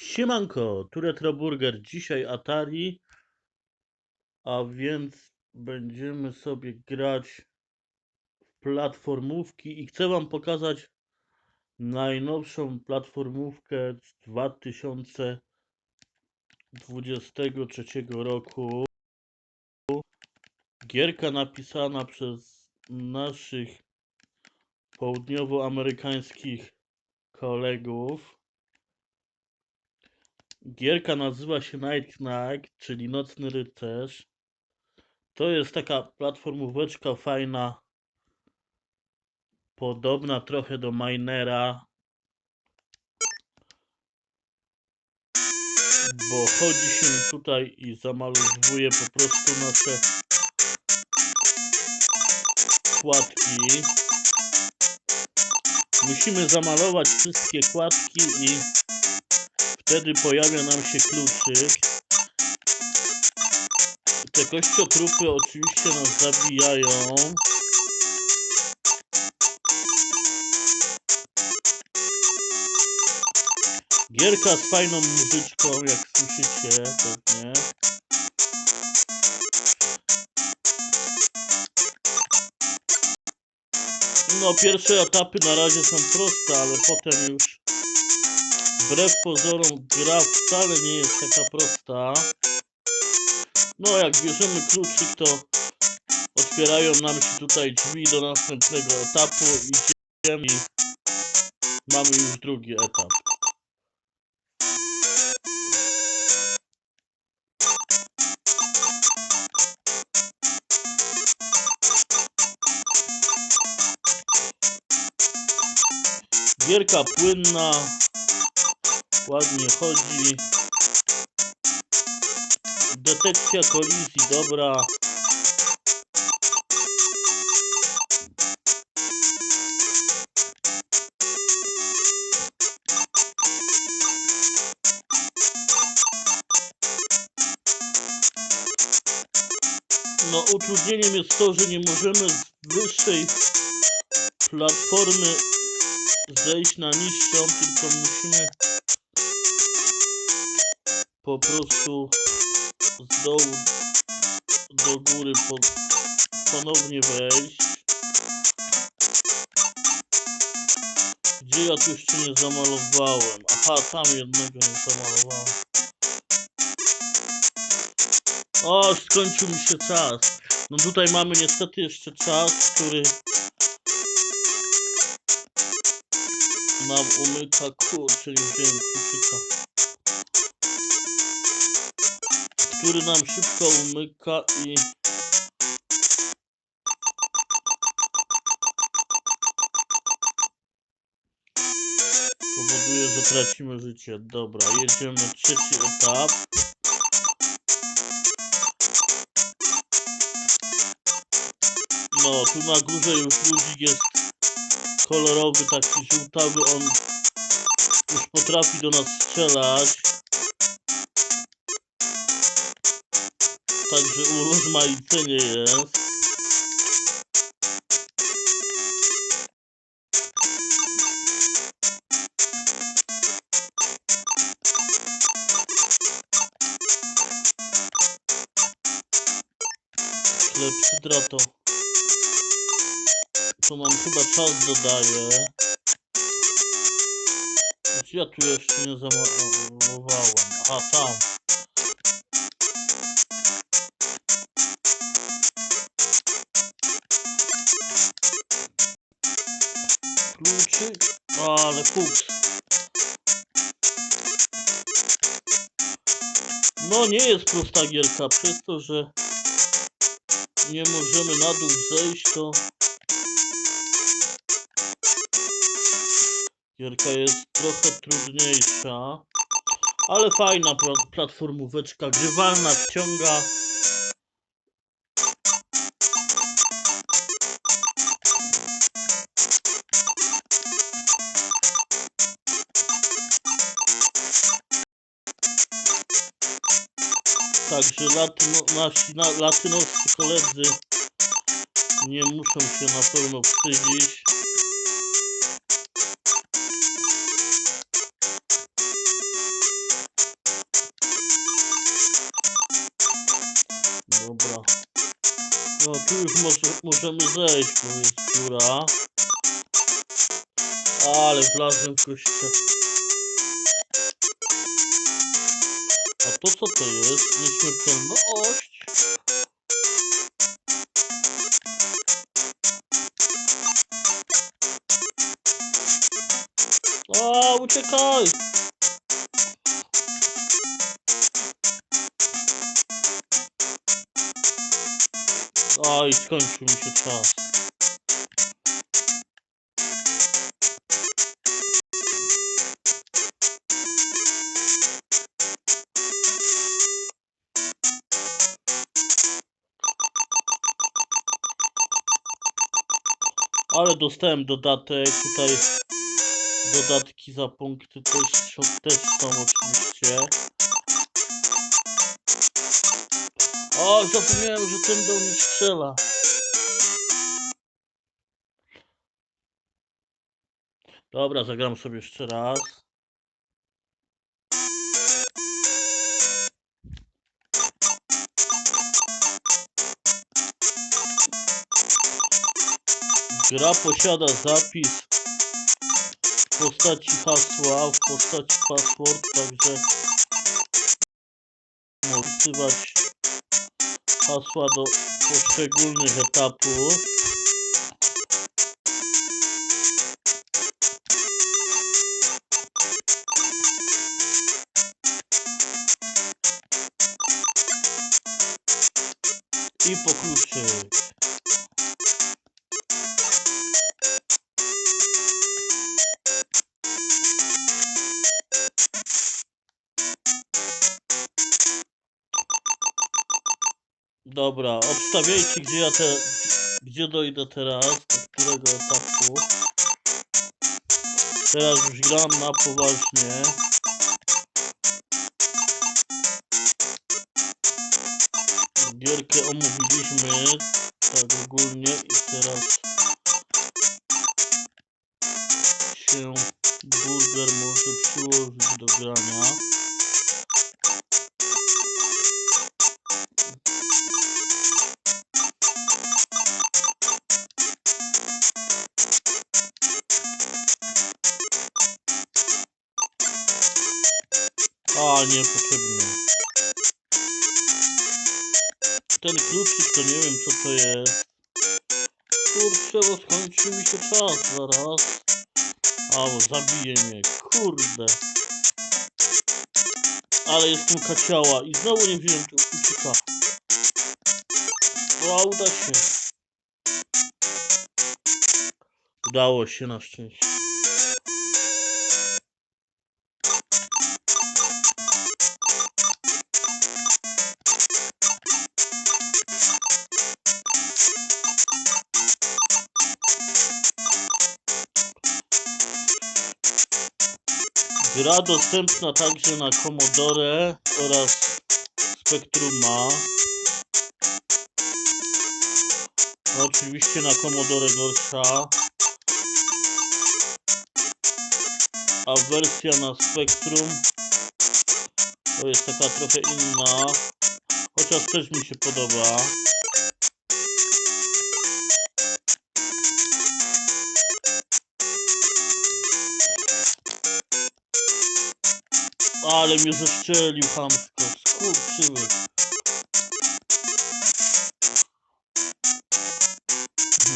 Siemanko, tu Retroburger, dzisiaj Atari, a więc będziemy sobie grać w platformówki i chcę wam pokazać najnowszą platformówkę z 2023 roku. Gierka napisana przez naszych południowoamerykańskich kolegów. Gierka nazywa się Night Knight, czyli Nocny Rycerz. To jest taka platformóweczka fajna, podobna trochę do Minera. Bo chodzi się tutaj i zamalowuje po prostu nasze kładki. Musimy zamalować wszystkie kładki i Wtedy pojawia nam się kluczyk. Te kościotrupy oczywiście nas zabijają. Gierka z fajną muzyczką, jak słyszycie pewnie. No, pierwsze etapy na razie są proste, ale potem już wbrew pozorom gra wcale nie jest taka prosta. No jak bierzemy kluczyk to otwierają nam się tutaj drzwi do następnego etapu idziemy i mamy już drugi etap. Gierka płynna, ładnie chodzi. Detekcja kolizji dobra. No utrudnieniem jest to, że nie możemy z wyższej platformy zejść na niższą, tylko musimy po prostu z dołu do góry po, ponownie wejść. Gdzie ja tu jeszcze nie zamalowałem? Aha, tam jednego nie zamalowałem. O, skończył mi się czas. No tutaj mamy niestety jeszcze czas, który nam umyka. Kurczę, nie wziąłem kluczyka. Który nam szybko umyka i powoduje, że tracimy życie. Dobra, jedziemy trzeci etap. No, tu na górze już ludzik jest kolorowy, taki żółtawy, on już potrafi do nas strzelać. Urozmaicenie jest. Klepsydra to... To nam chyba czas. Gdzie ja tu jeszcze nie zamalowałem? Aha, tam. Kluczyk, ale fuks. No nie jest prosta gierka, przez to, że nie możemy na dół zejść, to gierka jest trochę trudniejsza, ale fajna platformóweczka, grywalna, wciąga. Także latyno, nasi na, latynoscy koledzy nie muszą się na pewno wstydzić. Dobra. No tu już może, możemy zejść, bo jest dziura. Ale wlazłem w. to co to jest? Nieśmiertelność? A, uciekaj! Oj, skończył mi się czas. Ale dostałem dodatek, tutaj dodatki za punkty też, też są oczywiście. O, zapomniałem, że ten do mnie strzela. Dobra, zagram sobie jeszcze raz. Gra posiada zapis w postaci hasła, w postaci password, także wpisywać hasła do poszczególnych etapów. I po kluczyk. Dobra, obstawiajcie gdzie ja te... Gdzie dojdę teraz, do którego etapu. Teraz już gram na poważnie. Gierkę omówiliśmy tak ogólnie i teraz się burger może przyłożyć do grania. A, niepotrzebnie. Ten kluczyk to nie wiem co to jest. Kurczę, bo skończył mi się czas zaraz. A, bo zabije mnie, kurde. Ale jestem kaciała i znowu nie wziąłem tego kluczyka. O, uda się. Udało się na szczęście. Gra dostępna także na Commodore oraz Spectruma. Oczywiście na Commodore gorsza. A wersja na Spectrum to jest taka trochę inna. Chociaż też mi się podoba. Ale mnie zeszczelił chamsko, skurczyły.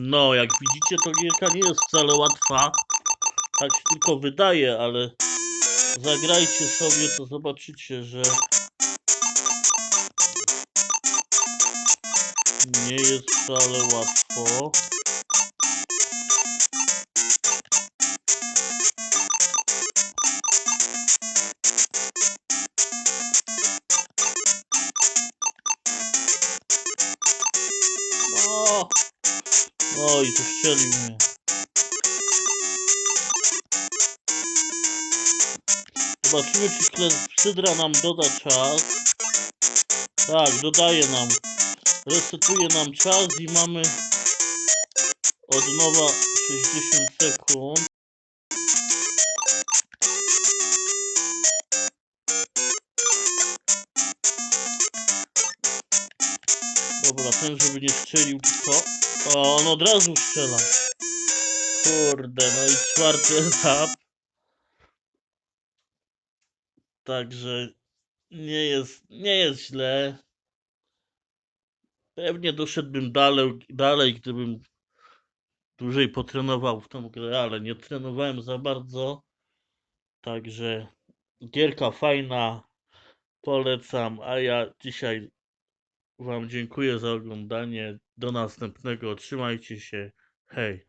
No, jak widzicie, to gierka nie jest wcale łatwa. Tak się tylko wydaje, ale zagrajcie sobie, to zobaczycie, że nie jest wcale łatwo. Zobaczymy, czy klepsydra nam doda czas. Tak, dodaje nam. Resetuje nam czas i mamy od nowa 60 sekund. Dobra, ten żeby nie strzelił tylko. O, on od razu strzela. Kurde, no i czwarty etap. Także nie jest, nie jest źle. Pewnie doszedłbym dalej, dalej, gdybym dłużej potrenował w tą grę, ale nie trenowałem za bardzo. Także gierka fajna, polecam, a ja dzisiaj Wam dziękuję za oglądanie. Do następnego, trzymajcie się, hej.